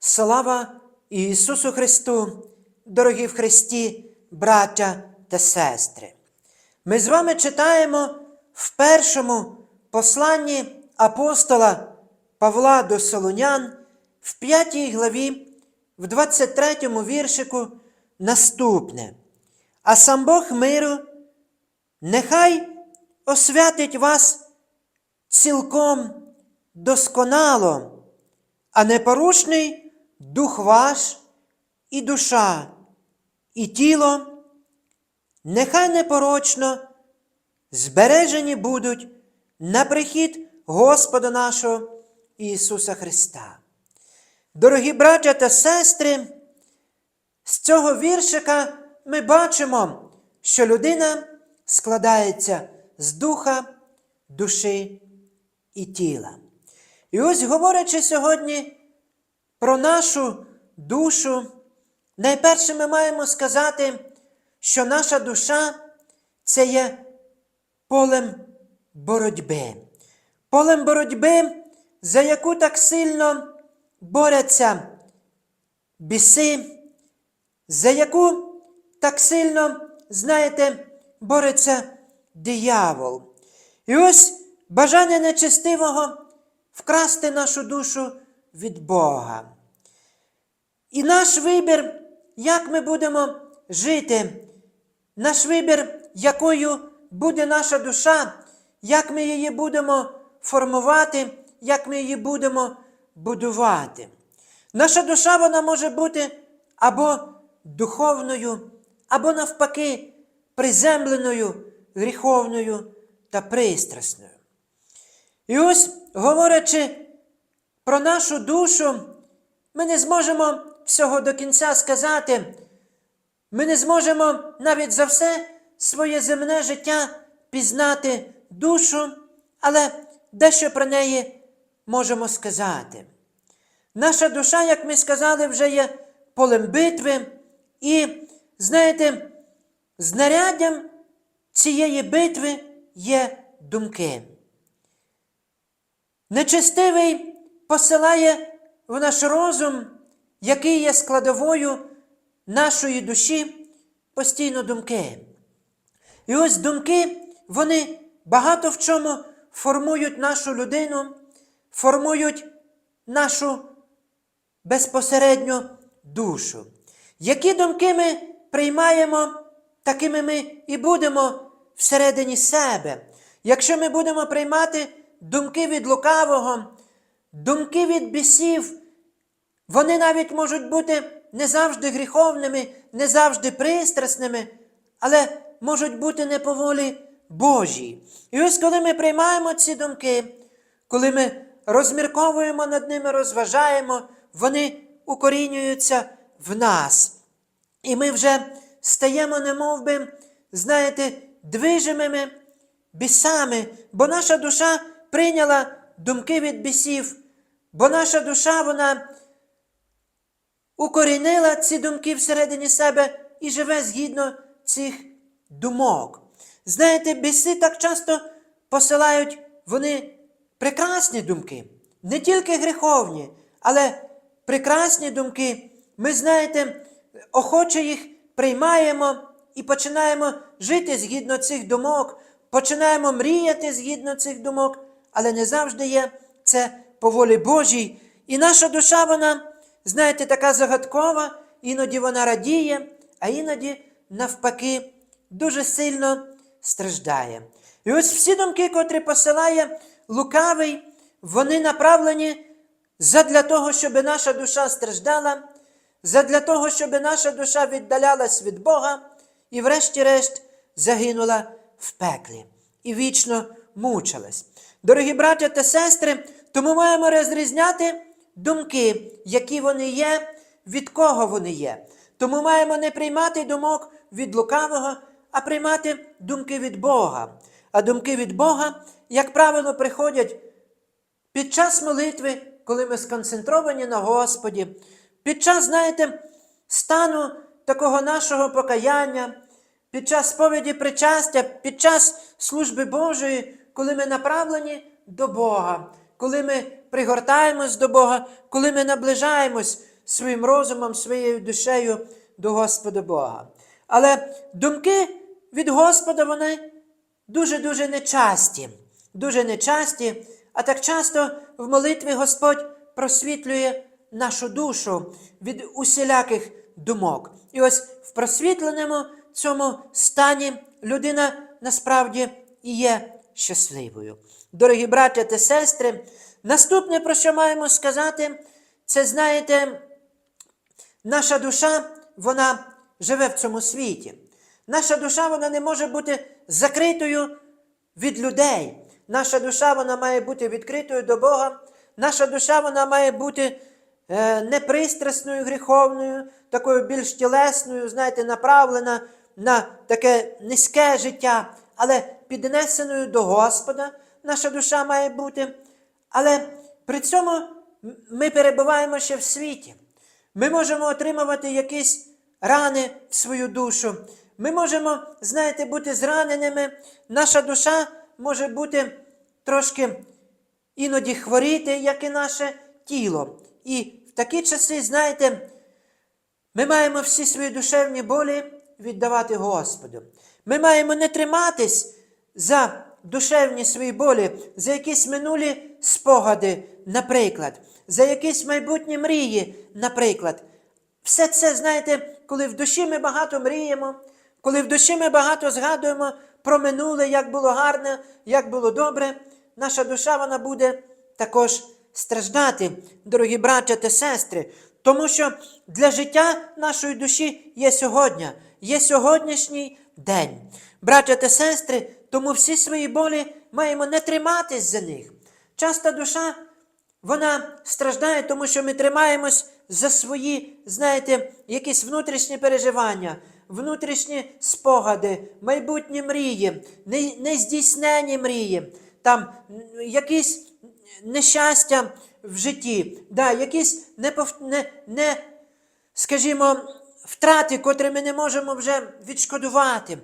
Слава Ісусу Христу, дорогі в Христі, браття та сестри! Ми з вами читаємо в першому посланні апостола Павла до Солунян в п'ятій главі, в 23 віршику наступне. А сам Бог миру нехай освятить вас цілком досконало, а непорушний дух ваш і душа, і тіло, нехай непорочно збережені будуть на прихід Господа нашого Ісуса Христа. Дорогі браття та сестри, з цього віршика ми бачимо, що людина складається з духа, душі і тіла. І ось говорячи сьогодні про нашу душу, найперше ми маємо сказати, що наша душа це є полем боротьби. Полем боротьби, за яку так сильно борються біси, за яку так сильно, знаєте, бореться диявол. І ось бажання нечестивого вкрасти нашу душу від Бога. І наш вибір, як ми будемо жити, наш вибір, якою буде наша душа, як ми її будемо формувати, як ми її будемо будувати. Наша душа вона може бути або духовною, або навпаки, приземленою, гріховною та пристрасною. І ось, говорячи про нашу душу, ми не зможемо всього до кінця сказати, ми не зможемо навіть за все своє земне життя пізнати душу, але дещо про неї можемо сказати. Наша душа, як ми сказали, вже є полем битви, і, знаєте, знаряддям цієї битви є думки. Нечестивий посилає в наш розум, який є складовою нашої душі, постійно думки. І ось думки, вони багато в чому формують нашу людину, формують нашу безпосередньо душу. Які думки ми приймаємо, такими ми і будемо всередині себе. Якщо ми будемо приймати думки від лукавого, думки від бісів, вони навіть можуть бути не завжди гріховними, не завжди пристрасними, але можуть бути не по волі Божій. І ось коли ми приймаємо ці думки, коли ми розмірковуємо над ними, розважаємо, вони укорінюються в нас. І ми вже стаємо, немов би, знаєте, движимими бісами, бо наша душа прийняла думки від бісів, бо наша душа, вона укорінила ці думки всередині себе і живе згідно цих думок. Знаєте, біси так часто посилають вони прекрасні думки, не тільки гріховні, але прекрасні думки. Ми, знаєте, охоче їх приймаємо і починаємо жити згідно цих думок, починаємо мріяти згідно цих думок, але не завжди є це по волі Божій. І наша душа, вона, знаєте, така загадкова, іноді вона радіє, а іноді, навпаки, дуже сильно страждає. І ось всі думки, котрі посилає лукавий, вони направлені задля того, щоб наша душа страждала, задля того, щоб наша душа віддалялась від Бога і, врешті-решт, загинула в пеклі і вічно мучилась. Дорогі браття та сестри, тому маємо розрізняти думки, які вони є, від кого вони є. Тому маємо не приймати думок від лукавого, а приймати думки від Бога. А думки від Бога, як правило, приходять під час молитви, коли ми сконцентровані на Господі, під час, знаєте, стану такого нашого покаяння, під час сповіді причастя, під час служби Божої, коли ми направлені до Бога, коли ми пригортаємось до Бога, коли ми наближаємось своїм розумом, своєю душею до Господа Бога. Але думки від Господа вони дуже-дуже нечасті, дуже нечасті, а так часто в молитві Господь просвітлює нашу душу від усіляких думок. І ось в просвітленому цьому стані людина насправді і є щасливою. Дорогі браття та сестри, наступне, про що маємо сказати, це знаєте, наша душа, вона живе в цьому світі. Наша душа вона не може бути закритою від людей. Наша душа вона має бути відкритою до Бога. Наша душа вона має бути е, непристрасною, гріховною, такою більш тілесною, знаєте, направлена на таке низьке життя, але піднесеною до Господа. Наша душа має бути. Але при цьому ми перебуваємо ще в світі. Ми можемо отримувати якісь рани в свою душу. Ми можемо, знаєте, бути зраненими. Наша душа може бути трошки іноді хворіти, як і наше тіло. І в такі часи, знаєте, ми маємо всі свої душевні болі віддавати Господу. Ми маємо не триматись за душевні свої болі, за якісь минулі спогади, наприклад, за якісь майбутні мрії, наприклад. Все це, знаєте, коли в душі ми багато мріємо, коли в душі ми багато згадуємо про минуле, як було гарне, як було добре, наша душа вона буде також страждати, дорогі браття та сестри. Тому що для життя нашої душі є сьогодні, є сьогоднішній день. Браття та сестри, тому всі свої болі маємо не триматись за них. Часто душа вона страждає, тому що ми тримаємось за свої, знаєте, якісь внутрішні переживання, внутрішні спогади, майбутні мрії, нездійснені мрії, там якісь нещастя в житті, да, якісь не, не, скажімо, втрати, котрі ми не можемо вже відшкодувати,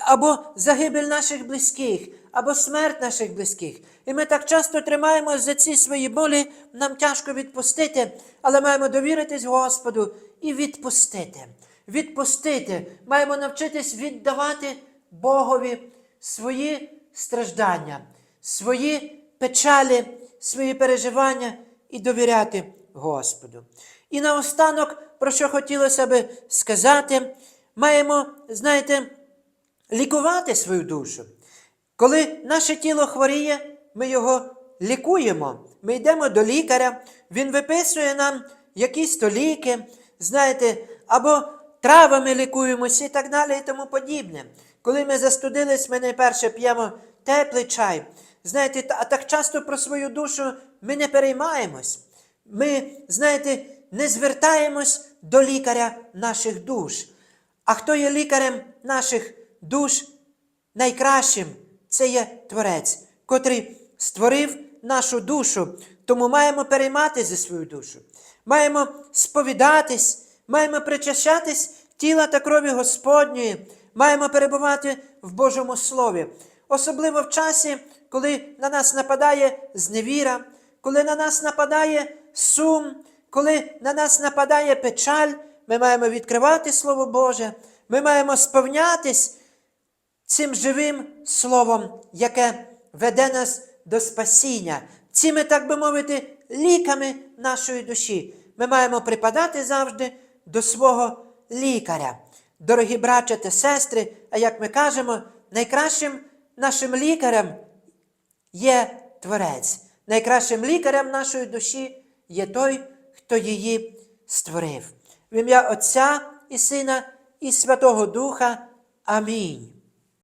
або загибель наших близьких, або смерть наших близьких. І ми так часто тримаємося за ці свої болі, нам тяжко відпустити, але маємо довіритись Господу і відпустити. Відпустити. Маємо навчитись віддавати Богові свої страждання, свої печалі, свої переживання і довіряти Господу. І наостанок, про що хотілося би сказати, маємо, знаєте, лікувати свою душу. Коли наше тіло хворіє, ми його лікуємо. Ми йдемо до лікаря, він виписує нам якісь то ліки, знаєте, або травами лікуємося і так далі і тому подібне. Коли ми застудились, ми найперше п'ємо теплий чай. Знаєте, а так часто про свою душу ми не переймаємось. Ми, знаєте, не звертаємось до лікаря наших душ. А хто є лікарем наших душ? Найкращим це є Творець, котрий створив нашу душу. Тому маємо переймати за свою душу. Маємо сповідатись, маємо причащатись тіла та крові Господньої, маємо перебувати в Божому Слові. Особливо в часі, коли на нас нападає зневіра, коли на нас нападає сум, коли на нас нападає печаль, ми маємо відкривати Слово Боже, ми маємо сповнятись цим живим словом, яке веде нас до спасіння, цими, так би мовити, ліками нашої душі. Ми маємо припадати завжди до свого лікаря. Дорогі браття та сестри, а як ми кажемо, найкращим нашим лікарем є Творець. Найкращим лікарем нашої душі є той, хто її створив. В ім'я Отця і Сина і Святого Духа. Амінь.